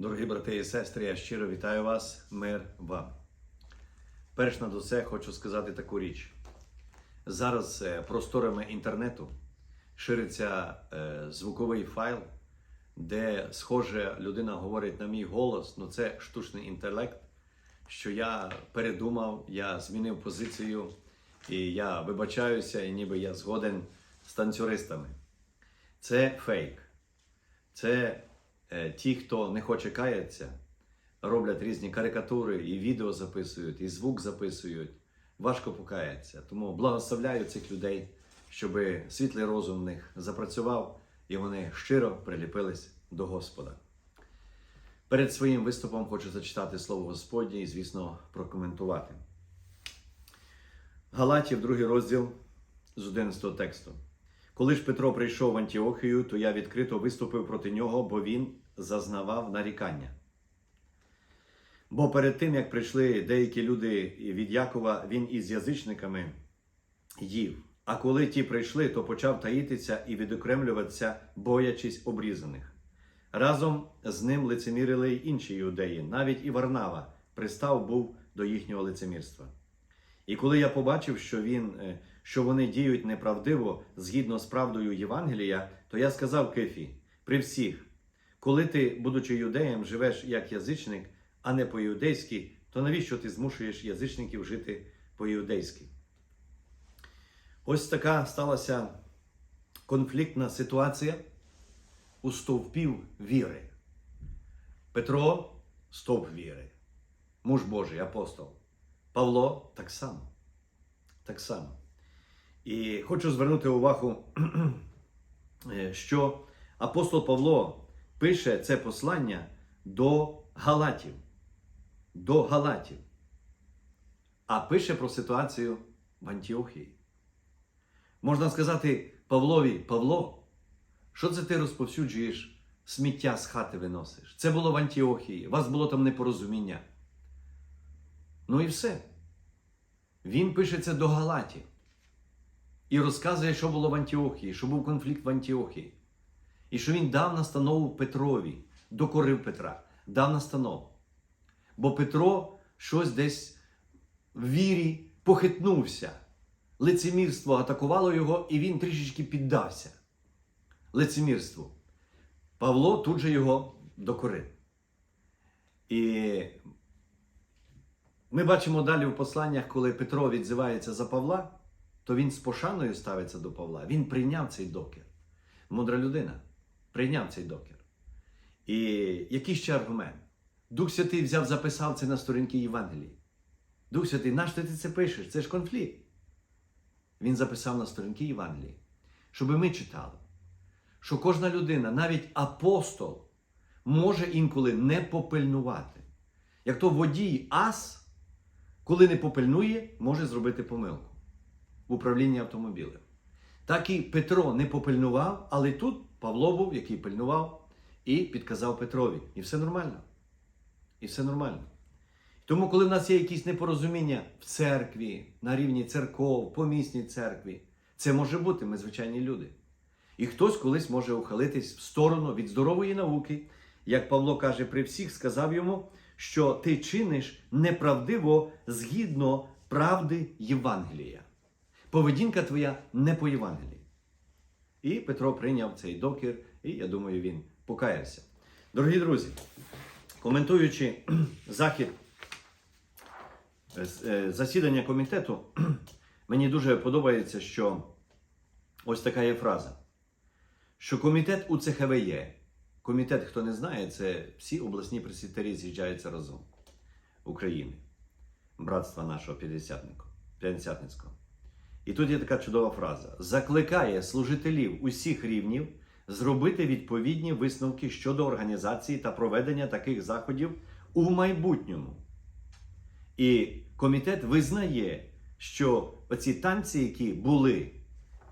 Дорогі брати і сестри, я щиро вітаю вас, мир вам. Перш над усе хочу сказати таку річ. Зараз е, просторами інтернету шириться е, звуковий файл, де, схоже, людина говорить на мій голос, ну це штучний інтелект, що я передумав, я змінив позицію, і я вибачаюся, і ніби я згоден з танцюристами. Це фейк. Це ті, хто не хоче каятися, роблять різні карикатури, і відео записують, і звук записують. Важко покаятися. Тому благословляю цих людей, щоб світлий розум в них запрацював і вони щиро приліпились до Господа. Перед своїм виступом хочу зачитати слово Господнє і, звісно, прокоментувати. Галатів, другий розділ з 11 тексту. Коли ж Петро прийшов в Антіохію, то я відкрито виступив проти нього, бо він зазнавав нарікання. Бо перед тим, як прийшли деякі люди від Якова, він із язичниками їв. А коли ті прийшли, то почав таїтися і відокремлюватися, боячись обрізаних. Разом з ним лицемірили й інші юдеї, навіть і Варнава пристав був до їхнього лицемірства. І коли я побачив, що, він, е, що вони діють неправдиво згідно з правдою Євангелія, то я сказав Кефі, при всіх, коли ти, будучи юдеєм, живеш як язичник, а не по-юдейськи, то навіщо ти змушуєш язичників жити по-юдейськи? Ось така сталася конфліктна ситуація у стовпів віри. Петро стовп віри, муж Божий, апостол. Павло так само. Так само. І хочу звернути увагу, е, що апостол Павло пише це послання до Галатів. До Галатів. А пише про ситуацію в Антіохії. Можна сказати Павлові, Павло, що це ти розповсюджуєш сміття з хати виносиш? Це було в Антіохії, у вас було там непорозуміння. Ну і все. Він пише це до Галатів і розказує, що було в Антіохії, що був конфлікт в Антіохії. І що він дав настанову Петрові, докорив Петра, дав настанову. Бо Петро щось десь в вірі похитнувся. Лицемірство атакувало його, і він трішечки піддався. Лицемірству. Павло тут же його докорив. І ми бачимо далі в посланнях, коли Петро відзивається за Павла, то він з пошаною ставиться до Павла. Він прийняв цей докір. Мудра людина прийняв цей докір. І який ще аргумент? Дух Святий взяв, записав це на сторінки Євангелії. Дух Святий, нащо ти це пишеш? Це ж конфлікт. Він записав на сторінки Євангелії, щоб ми читали, що кожна людина, навіть апостол, може інколи не попильнувати. Як то водій ас, коли не попильнує, може зробити помилку в управлінні автомобілем. Так і Петро не попильнував, але тут Павло був, який пильнував, і підказав Петрові. І все нормально. І все нормально. Тому, коли в нас є якісь непорозуміння в церкві, на рівні церков, помісній церкві, це може бути, ми звичайні люди. І хтось колись може ухилитись в сторону від здорової науки, як Павло каже, при всіх сказав йому, що ти чиниш неправдиво згідно правди Євангелія. Поведінка твоя не по Євангелії. І Петро прийняв цей докір, і я думаю, він покаявся. Дорогі друзі, коментуючи захід е, засідання комітету, мені дуже подобається, що ось така є фраза, що комітет УЦХВ є. Комітет, хто не знає, це всі обласні пресвітері з'їжджаються разом України, братства нашого п'ятдесятницького. І тут є така чудова фраза: закликає служителів усіх рівнів зробити відповідні висновки щодо організації та проведення таких заходів у майбутньому. І комітет визнає, що оці танці, які були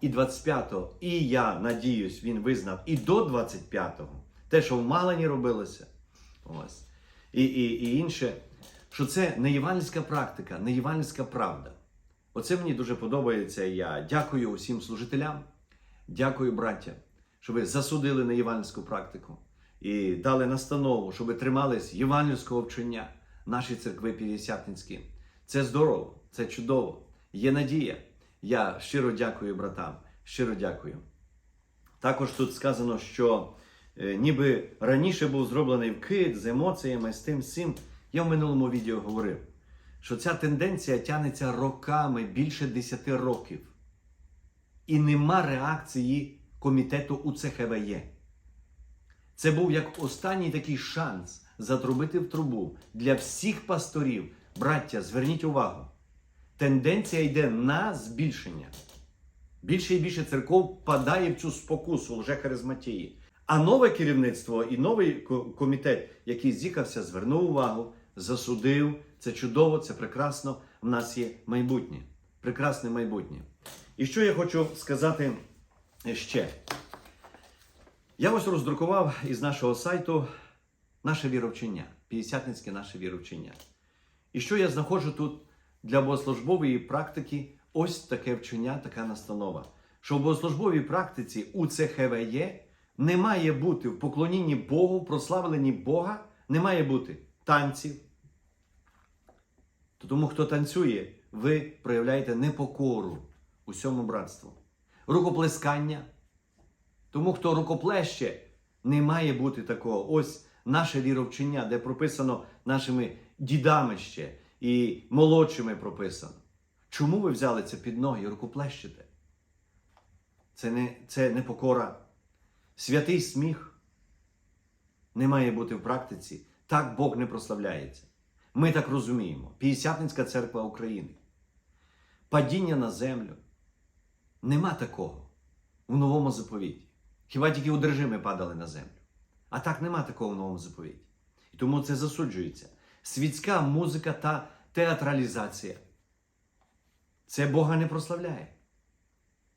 і 25-го, і я надіюсь, він визнав і до 25-го, те, що в Малані робилося, ось, і, і, і інше, що це не євангельська практика, не євангельська правда. Оце мені дуже подобається. Я дякую усім служителям, дякую, браття, що ви засудили на євангельську практику. і дали настанову, щоб тримались євангельського вчення наші церкви П'ятдесятницькі. Це здорово, це чудово. Є надія. Я щиро дякую братам, щиро дякую. Також тут сказано, що е, ніби раніше був зроблений вкид з емоціями, з тим цим. Я в минулому відео говорив, що ця тенденція тягнеться роками, більше 10 років. І нема реакції комітету УЦХВЄ. Це був як останній такий шанс затрубити в трубу для всіх пасторів. Браття, зверніть увагу. Тенденція йде на збільшення. Більше і більше церков впадає в цю спокусу лжехаризматії. А нове керівництво і новий комітет, який з'їхався, звернув увагу, засудив. Це чудово, це прекрасно. В нас є майбутнє. Прекрасне майбутнє. І що я хочу сказати ще? Я ось роздрукував із нашого сайту наше віровчення, п'ятдесятницьке наше віровчення. І що я знаходжу тут для богослужбової практики? Ось таке вчення, така настанова. Що в богослужбовій практиці УЦХВЄ не має бути в поклонінні Богу, в прославленні Бога, не має бути танців. То Тому, хто танцює, ви проявляєте непокору усьому братству. Рукоплескання. Тому, хто рукоплеще, не має бути такого. Ось наше віровчення, де прописано нашими дідами ще і молодшими прописано. Чому ви взяли це під ноги і рукоплещете? Це не, це не покора. Святий сміх не має бути в практиці. Так Бог не прославляється. Ми так розуміємо. П'ятдесятницька церква України. Падіння на землю. Нема такого в новому заповіті. Хіба тільки одержими падали на землю. А так нема такого в новому заповіті. І тому це засуджується. Світська музика та театралізація. Це Бога не прославляє.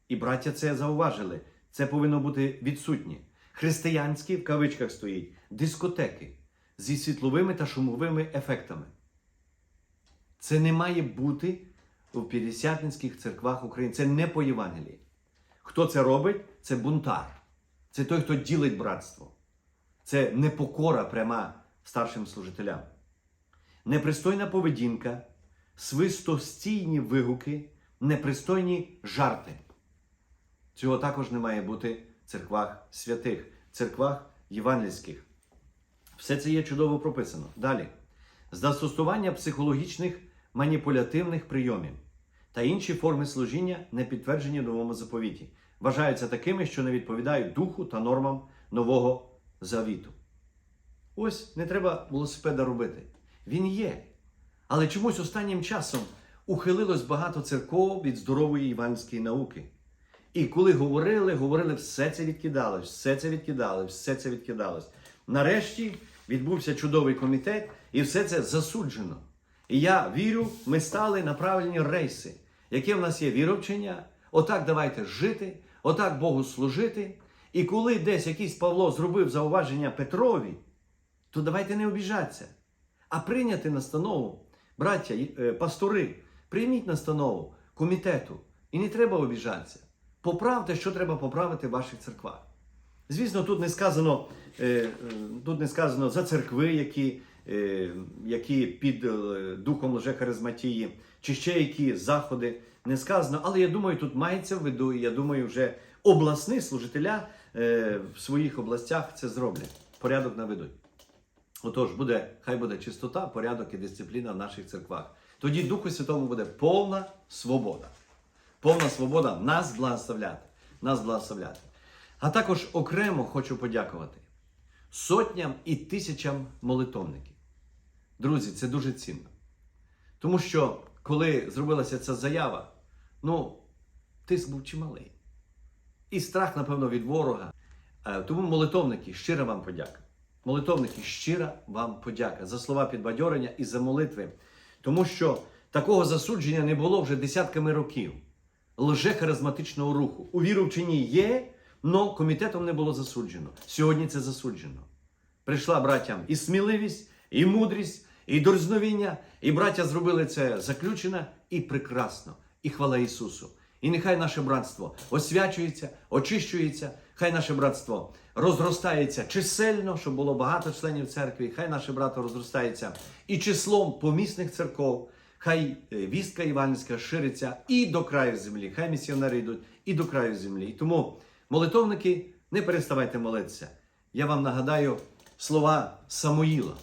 І браття це зауважили. Це повинно бути відсутнє. Християнські в кавичках стоїть дискотеки зі світловими та шумовими ефектами. Це не має бути у п'ятдесятницьких церквах України. Це не по Євангелії. Хто це робить? Це бунтар. Це той, хто ділить братство. Це непокора пряма старшим служителям. Непристойна поведінка, свистостійні вигуки, непристойні жарти. Цього також не має бути в церквах святих, в церквах євангельських. Все це є чудово прописано. Далі. Застосування психологічних маніпулятивних прийомів та інші форми служіння не підтверджені в новому заповіті, вважаються такими, що не відповідають духу та нормам нового завіту. Ось не треба велосипеда робити. Він є. Але чомусь останнім часом ухилилось багато церков від здорової іванської науки. І коли говорили, говорили, все це відкидалось, все це відкидалось, все це відкидалось. Нарешті відбувся чудовий комітет, і все це засуджено. І я вірю, ми стали на правильні рейси, яке в нас є віровчення, отак давайте жити, отак Богу служити. І коли десь якийсь Павло зробив зауваження Петрові, то давайте не обіжатися, а прийняти настанову. Браття, е, пастори, прийміть настанову комітету. І не треба обіжатися. Поправте, що треба поправити в ваших церквах. Звісно, тут не сказано, е, е, тут не сказано за церкви, які, е, які під духом лжехаризматії, чи ще які заходи. Не сказано, але я думаю, тут мається в виду, і я думаю, вже обласні служителя в своїх областях це зроблять. Порядок наведуть. Отож, буде, хай буде чистота, порядок і дисципліна в наших церквах. Тоді Духу Святому буде повна свобода. Повна свобода нас благословляти. Нас благословляти. А також окремо хочу подякувати сотням і тисячам молитовників. Друзі, це дуже цінно. Тому що, коли зробилася ця заява, ну, тиск був чималий. І страх, напевно, від ворога. Е, Тому молитовники, щира вам подяка. Молитовники, щира вам подяка за слова підбадьорення і за молитви. Тому що такого засудження не було вже десятками років. Лжехаризматичного руху. У віровчині є, але комітетом не було засуджено. Сьогодні це засуджено. Прийшла братям і сміливість, і мудрість, і дорзновіння, і браття зробили це заключено і прекрасно. І хвала Ісусу. І нехай наше братство освячується, очищується. Хай наше братство розростається чисельно, щоб було багато членів церкви. Хай наше братство розростається і числом помісних церков. Хай е, вістка іванська шириться і до краю землі. Хай місіонери йдуть і до краю землі. І тому, молитовники, не переставайте молитися. Я вам нагадаю слова Самуїла.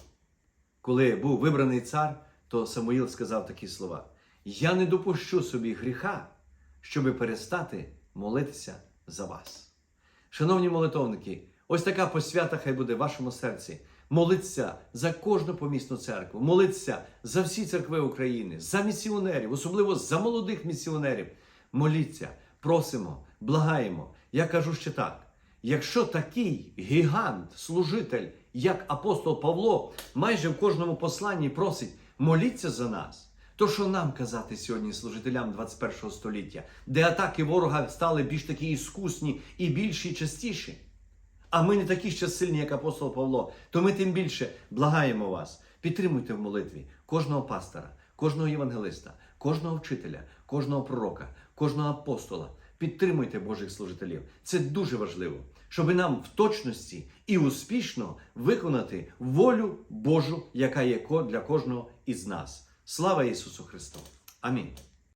Коли був вибраний цар, то Самуїл сказав такі слова: Я не допущу собі гріха, щоби перестати молитися за вас. Шановні молитовники, ось така посвята хай буде в вашому серці. Молиться за кожну помісну церкву, молиться за всі церкви України, за місіонерів, особливо за молодих місіонерів. Моліться, просимо, благаємо. Я кажу ще так: якщо такий гігант, служитель, як апостол Павло, майже в кожному посланні просить моліться за нас. То що нам казати сьогодні служителям 21 століття, де атаки ворога стали більш такі іскусні і більші і частіші? А ми не такі ще сильні, як апостол Павло, то ми тим більше благаємо вас. Підтримуйте в молитві кожного пастора, кожного євангелиста, кожного вчителя, кожного пророка, кожного апостола. Підтримуйте Божих служителів. Це дуже важливо, щоб нам в точності і успішно виконати волю Божу, яка є для кожного із нас. Слава Ісусу Христу! Амінь.